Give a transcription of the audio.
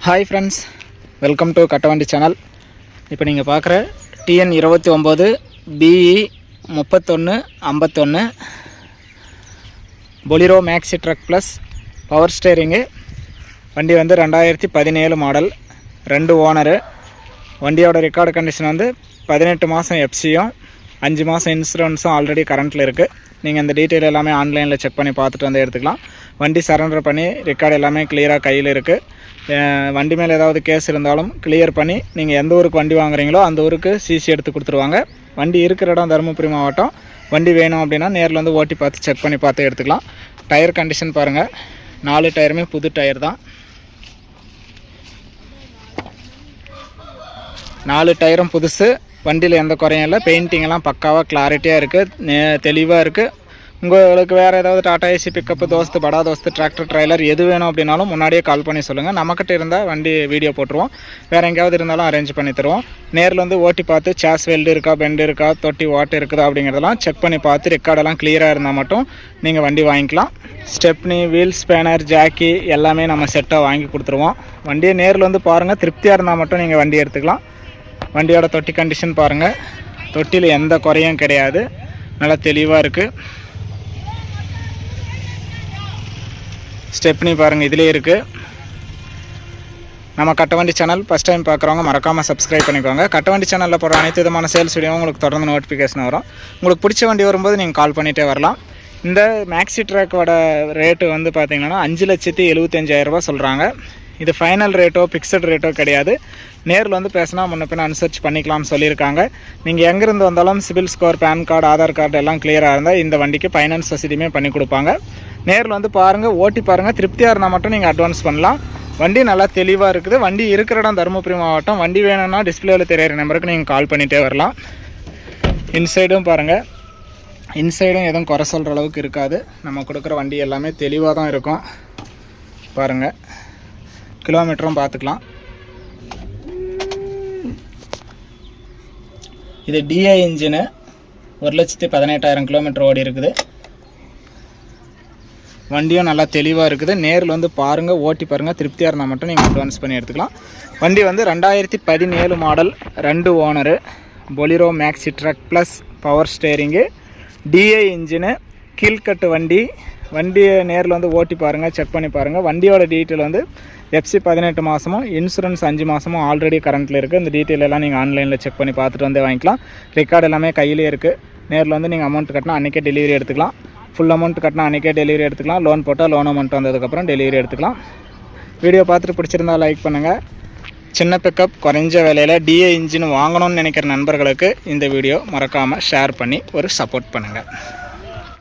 Hi friends welcome to Kattavandi channel இப்போ நீங்கள் பார்க்குற டிஎன் இருபத்தி ஒம்பது பிஇ முப்பத்தொன்று ஐம்பத்தொன்று Bolero Maxi Truck Plus power steering வண்டி வந்து ரெண்டாயிரத்தி பதினேழு மாடல் ரெண்டு ஓனரு வண்டியோட ரெக்கார்டு கண்டிஷன் வந்து பதினெட்டு மாதம் எஃப்சியும் அஞ்சு மாதம் இன்சூரன்ஸும் ஆல்ரெடி கரண்ட்டில் இருக்குது நீங்கள் இந்த டீட்டெயில் எல்லாமே ஆன்லைனில் செக் பண்ணி பார்த்துட்டு வந்து எடுத்துக்கலாம். வண்டி சரண்டர் பண்ணி ரெக்கார்டு எல்லாமே கிளியராக கையில் இருக்குது வண்டி மேலே ஏதாவது கேஸ் இருந்தாலும் கிளியர் பண்ணி நீங்கள் எந்த ஊருக்கு வண்டி வாங்குறீங்களோ அந்த ஊருக்கு சிசி எடுத்து கொடுத்துருவாங்க. வண்டி இருக்கிற இடம் தருமபுரி மாவட்டம். வண்டி வேணும் அப்படின்னா நேரில் வந்து ஓட்டி பார்த்து செக் பண்ணி பார்த்து எடுத்துக்கலாம். டயர் கண்டிஷன் பாருங்கள் நாலு டயருமே புது டயர் தான். நாலு டயரும் புதுசு. வண்டியில் எந்த குறையும் இல்லை. பெயிண்டிங் எல்லாம் பக்காவாக கிளாரிட்டியாக இருக்குது தெளிவாக இருக்குது உங்களுக்கு வேறு ஏதாவது டாடா ஏசி பிக்கப்பு தோஸ்து படா தோஸ்து டிராக்டர் ட்ரைலர் எது வேணும் அப்படின்னாலும் முன்னாடியே கால் பண்ணி சொல்லுங்கள் நம்மக்கிட்ட இருந்தால் வண்டி வீடியோ போட்டுருவோம். வேறு எங்கேயாவது இருந்தாலும் அரேஞ்ச் பண்ணி தருவோம். நேரில் வந்து ஓட்டி பார்த்து சேஸ் வெல்டு இருக்கா பெண்டு இருக்கா தொட்டி வாட்டு இருக்குதா அப்படிங்கிறதெல்லாம் செக் பண்ணி பார்த்து ரெக்கார்டெல்லாம் கிளியராக இருந்தால் மட்டும் நீங்கள் வண்டி வாங்கிக்கலாம். ஸ்டெப்னி வீல் ஸ்பேனர் ஜாக்கி எல்லாமே நம்ம செட்டாக வாங்கி கொடுத்துருவோம். வண்டியை நேரில் வந்து பாருங்கள் திருப்தியாக இருந்தால் மட்டும் நீங்கள் வண்டி எடுத்துக்கலாம். வண்டியோட தொட்டி கண்டிஷன் பாருங்கள் தொட்டியில் எந்த குறையும் கிடையாது. நல்லா தெளிவாக இருக்குது ஸ்டெப்னி பாருங்கள் இதிலே இருக்குது நம்ம கட்டவண்டி சேனல் ஃபஸ்ட் டைம் பார்க்குறவங்க மறக்காமல் சப்ஸ்கிரைப் பண்ணிக்கோங்க. கட்டவண்டி சேனலில் போகிற அனைத்து விதமான சேல்ஸ் வீடியோ உங்களுக்கு தொடர்ந்து நோட்டிஃபிகேஷன் வரும். உங்களுக்கு பிடிச்ச வண்டி வரும்போது நீங்கள் கால் பண்ணிகிட்டே வரலாம். இந்த மேக்ஸி ட்ராக்கோட ரேட்டு வந்து பார்த்திங்கன்னா அஞ்சு லட்சத்தி எழுபத்தஞ்சாயிரரூபா சொல்கிறாங்க இது ஃபைனல் ரேட்டோ ஃபிக்ஸட் ரேட்டோ கிடையாது. நேரில் வந்து பேசினா முன்ன பின் அனுசரிச்சு பண்ணிக்கலாம்னு சொல்லியிருக்காங்க. நீங்கள் எங்கேருந்து வந்தாலும் CIBIL score PAN card Aadhaar card எல்லாம் கிளியராக இருந்தால் இந்த வண்டிக்கு ஃபைனான்ஸ் வசதியுமே பண்ணி கொடுப்பாங்க. நேரில் வந்து பாருங்கள் ஓட்டி பாருங்கள் திருப்தியாக இருந்தால் மட்டும் நீங்கள் அட்வான்ஸ் பண்ணலாம். வண்டி நல்லா தெளிவாக இருக்குது. வண்டி இருக்கிற இடம் தருமபுரி மாவட்டம். வண்டி வேணும்னா டிஸ்பிளேவில் தெரியிற நம்பருக்கு நீங்கள் கால் பண்ணிகிட்டே வரலாம். இன்சைடும் பாருங்கள் இன்சைடும் எதுவும் குறை சொல்கிற அளவுக்கு இருக்காது. நம்ம கொடுக்குற வண்டி எல்லாமே தெளிவாக தான் இருக்கும். பாருங்கள் கிலோமீட்டரும் பார்த்துக்கலாம். இது டிஐ இன்ஜினு ஒரு லட்சத்தி பதினெட்டாயிரம் கிலோமீட்டர் ஓடி இருக்குது. வண்டியும் நல்லா தெளிவாக இருக்குது. நேரில் வந்து பாருங்கள் ஓட்டி பாருங்கள் திருப்தியாக இருந்தால் மட்டும் நீங்கள் அட்வான்ஸ் பண்ணி எடுத்துக்கலாம். வண்டி வந்து ரெண்டாயிரத்தி பதினேழு மாடல் ரெண்டு owner Bolero Maxi Truck Plus power steering DI engine கீழ்கட்டு வண்டி. வண்டியை நேரில் வந்து ஓட்டி பாருங்கள் செக் பண்ணி பாருங்கள் வண்டியோட டீட்டெயில் வந்து எஃப்சி பதினெட்டு மாதமும் இன்சூரன்ஸ் அஞ்சு மாதமும் ஆல்ரெடி கரண்ட்டில் இருக்குது இந்த டீட்டெயில் எல்லாம் நீங்கள் ஆன்லைனில் செக் பண்ணி பார்த்துட்டு வந்து வாங்கிக்கலாம். ரெக்கார்டு எல்லாமே கையிலே இருக்குது நேரில் வந்து நீங்கள் அமௌண்ட் கட்டினா அன்றைக்கே டெலிவரி எடுத்துக்கலாம். ஃபுல் அமௌண்ட் கட்டினா அன்றைக்கே டெலிவரி எடுத்துக்கலாம். லோன் போட்டால் லோன் அமௌண்ட் வந்ததுக்கப்புறம் டெலிவரி எடுத்துக்கலாம். வீடியோ பார்த்துட்டு பிடிச்சிருந்தா லைக் பண்ணுங்கள் சின்ன பிக்கப் குறைஞ்ச விலையில் டிஏ இன்ஜின் வாங்கணும்னு நினைக்கிற நண்பர்களுக்கு இந்த வீடியோ மறக்காமல் ஷேர் பண்ணி ஒரு சப்போர்ட் பண்ணுங்கள்